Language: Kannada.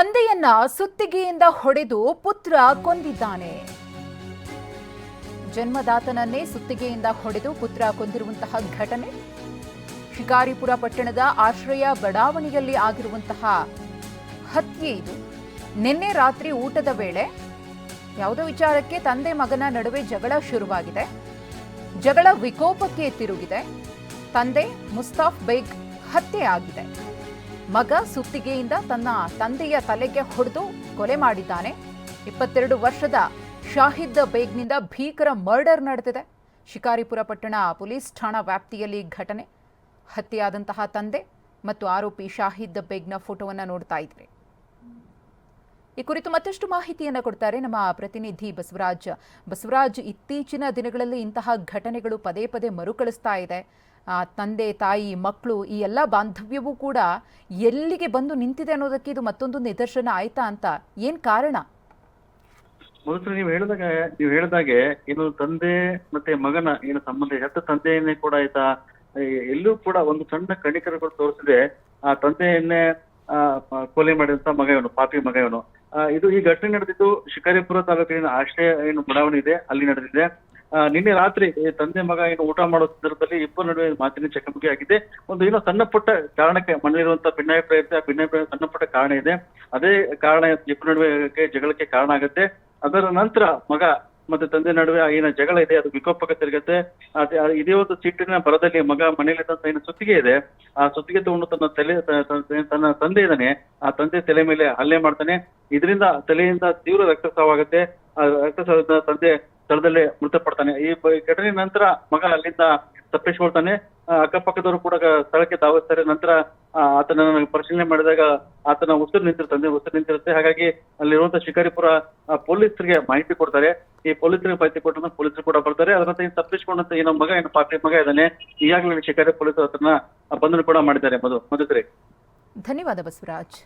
ತಂದೆಯನ್ನ ಸುತ್ತಿಗೆಯಿಂದ ಹೊಡೆದು ಪುತ್ರ ಕೊಂದಿದ್ದಾನೆ. ಜನ್ಮದಾತನನ್ನೇ ಸುತ್ತಿಗೆಯಿಂದ ಹೊಡೆದು ಪುತ್ರ ಕೊಂದಿರುವಂತಹ ಘಟನೆ, ಶಿಕಾರಿಪುರ ಪಟ್ಟಣದ ಆಶ್ರಯ ಬಡಾವಣೆಯಲ್ಲಿ ಆಗಿರುವಂತಹ ಹತ್ಯೆ ಇದು. ನಿನ್ನೆ ರಾತ್ರಿ ಊಟದ ವೇಳೆ ಯಾವುದೋ ವಿಚಾರಕ್ಕೆ ತಂದೆ ಮಗನ ನಡುವೆ ಜಗಳ ಶುರುವಾಗಿದೆ. ಜಗಳ ವಿಕೋಪಕ್ಕೆ ತಿರುಗಿದೆ. ತಂದೆ ಮುಸ್ತಾಫ್ ಬೇಗ್ ಹತ್ಯೆ ಆಗಿದೆ. ಮಗ ಸುತ್ತಿಗೆಯಿಂದ ತನ್ನ ತಂದೆಯ ತಲೆಗೆ ಹೊಡೆದು ಕೊಲೆ ಮಾಡಿದ್ದಾನೆ. ಇಪ್ಪತ್ತೆರಡು ವರ್ಷದ ಶಾಹಿದ್ ಬೇಗ್ನಿಂದ ಭೀಕರ ಮರ್ಡರ್ ನಡೆದಿದೆ. ಶಿಕಾರಿಪುರ ಪಟ್ಟಣ ಪೊಲೀಸ್ ಠಾಣಾ ವ್ಯಾಪ್ತಿಯಲ್ಲಿ ಘಟನೆ. ಹತ್ಯೆಯಾದಂತಹ ತಂದೆ ಮತ್ತು ಆರೋಪಿ ಶಾಹಿದ್ ಬೇಗ್ನ ಫೋಟೋವನ್ನು ನೋಡ್ತಾ ಇದ್ರಿ ಈ ಕುರಿತು ಮತ್ತಷ್ಟು ಮಾಹಿತಿಯನ್ನು ಕೊಡ್ತಾರೆ ನಮ್ಮ ಪ್ರತಿನಿಧಿ ಬಸವರಾಜ್. ಬಸವರಾಜ್ ಇತ್ತೀಚಿನ ದಿನಗಳಲ್ಲಿ ಇಂತಹ ಘಟನೆಗಳು ಪದೇ ಪದೇ ಮರುಕಳಿಸ್ತಾ ಇದೆ. ತಂದೆ, ತಾಯಿ ಮಕ್ಕಳು ಈ ಎಲ್ಲ ಬಾಂಧವ್ಯವೂ ಕೂಡ ಎಲ್ಲಿಗೆ ಬಂದು ನಿಂತಿದೆ ಅನ್ನೋದಕ್ಕೆ ಇದು ಮತ್ತೊಂದು ನಿದರ್ಶನ ಆಯ್ತಾ ಅಂತ ಏನ್ ಕಾರಣ? ಮೊದಲು ನೀವು ಹೇಳಿದಾಗ, ನೀವು ಹೇಳಿದಾಗೆ ಏನು ತಂದೆ ಮತ್ತೆ ಮಗನ ಏನು ಸಂಬಂಧ, ಹೆತ್ತ ತಂದೆಯನ್ನೇ ಕೂಡ ಆಯ್ತಾ ಎಲ್ಲೂ ಕೂಡ ಒಂದು ಸಣ್ಣ ಕಣಿಕರಗಳು ತೋರಿಸಿದೆ. ಆ ತಂದೆಯನ್ನೇ ಕೊಲೆ ಮಾಡಿದಂತ ಮಗ ಇವನು ಪಾಪಿ ಮಗ ಇವನು ಇದು ಈ ಘಟನೆ ನಡೆದಿದ್ದು ಶಿಕಾರಿಪುರ ತಾಲೂಕಿನ ಆಶ್ರಯ ಏನು ಬಡಾವಣೆ ಇದೆ, ಅಲ್ಲಿ ನಡೆದಿದೆ. ನಿನ್ನೆ ರಾತ್ರಿ ತಂದೆ ಮಗ ಏನು ಊಟ ಮಾಡೋ ಸಂದರ್ಭದಲ್ಲಿ ಇಬ್ಬರ ನಡುವೆ ಮಾತಿನ ಚಕಮಕಿ ಆಗಿದೆ. ಒಂದು ಏನೋ ಸಣ್ಣ ಪುಟ್ಟ ಕಾರಣಕ್ಕೆ ಮನೆಯಲ್ಲಿರುವಂತಹ ಭಿನ್ನಾಭಿಪ್ರಾಯ ಇರುತ್ತೆ ಆ ಭಿನ್ನಾಭಿಪ್ರಾಯ ಸಣ್ಣ ಪುಟ್ಟ ಕಾರಣ ಇದೆ. ಅದೇ ಕಾರಣ ಇಬ್ಬರ ನಡುವೆ ಜಗಳಕ್ಕೆ ಕಾರಣ ಆಗುತ್ತೆ. ಅದರ ನಂತರ ಮಗ ಮತ್ತೆ ತಂದೆ ನಡುವೆ ಏನ ಜಗಳ ಇದೆ, ಅದು ವಿಕೋಪಕ್ಕೆ ತಿರುಗುತ್ತೆ. ಇದೇ ಒಂದು ಸಿಟ್ಟಿನ ಬರದಲ್ಲಿ ಮಗ ಮನೆಯಲ್ಲಿದ್ದಂತ ಏನು ಸುತ್ತಿಗೆ ಇದೆ. ಆ ಸುತ್ತಿಗೆ ತಗೊಂಡು ತನ್ನ ತಲೆ ತನ್ನ ತಂದೆ ಇದ್ದಾನೆ. ಆ ತಂದೆ ತಲೆ ಮೇಲೆ ಹಲ್ಲೆ ಮಾಡ್ತಾನೆ. ಇದರಿಂದ ತಲೆಯಿಂದ ತೀವ್ರ ರಕ್ತಸ್ರಾವ ಆಗುತ್ತೆ. ಆ ರಕ್ತಸ್ರಾವದಿಂದ ತಂದೆ ಸ್ಥಳದಲ್ಲೇ ಮೃತಪಡ್ತಾನೆ. ಈ ಘಟನೆ ನಂತರ ಮಗ ಅಲ್ಲಿಂದ ತಪ್ಪಿಸಿಕೊಳ್ತಾನೆ. ಅಕ್ಕಪಕ್ಕದವರು ಕೂಡ ಸ್ಥಳಕ್ಕೆ ಧಾವಿಸ್ತಾರೆ. ನಂತರ ಆತನ ಪರಿಶೀಲನೆ ಮಾಡಿದಾಗ ಆತನ ಉಸಿರು ನಿಂತಿರ್ತಾನೆ ಉಸಿರು ನಿಂತಿರುತ್ತೆ. ಹಾಗಾಗಿ ಅಲ್ಲಿರುವಂತ ಶಿಕಾರಿಪುರ ಪೊಲೀಸರಿಗೆ ಮಾಹಿತಿ ಕೊಡ್ತಾರೆ. ಈ ಪೊಲೀಸರಿಗೆ ಮಾಹಿತಿ ಕೊಟ್ಟಂತ ಪೊಲೀಸರು ಕೂಡ ಬರ್ತಾರೆ. ಅದರ ನಂತರ ತಪ್ಪಿಸ್ಕೊಂಡಂತ ಏನೋ ಮಗ, ಏನೋ ಪಾಪಿ ಮಗ ಇದ್ದಾನೆ. ಈಗಾಗಲೇ ಶಿಕಾರಿ ಪೊಲೀಸರು ಆತನ ಬಂಧನ ಕೂಡ ಮಾಡಿದ್ದಾರೆ. ಮಧು ಮಧುಕರಿ ಧನ್ಯವಾದ ಬಸವರಾಜ್.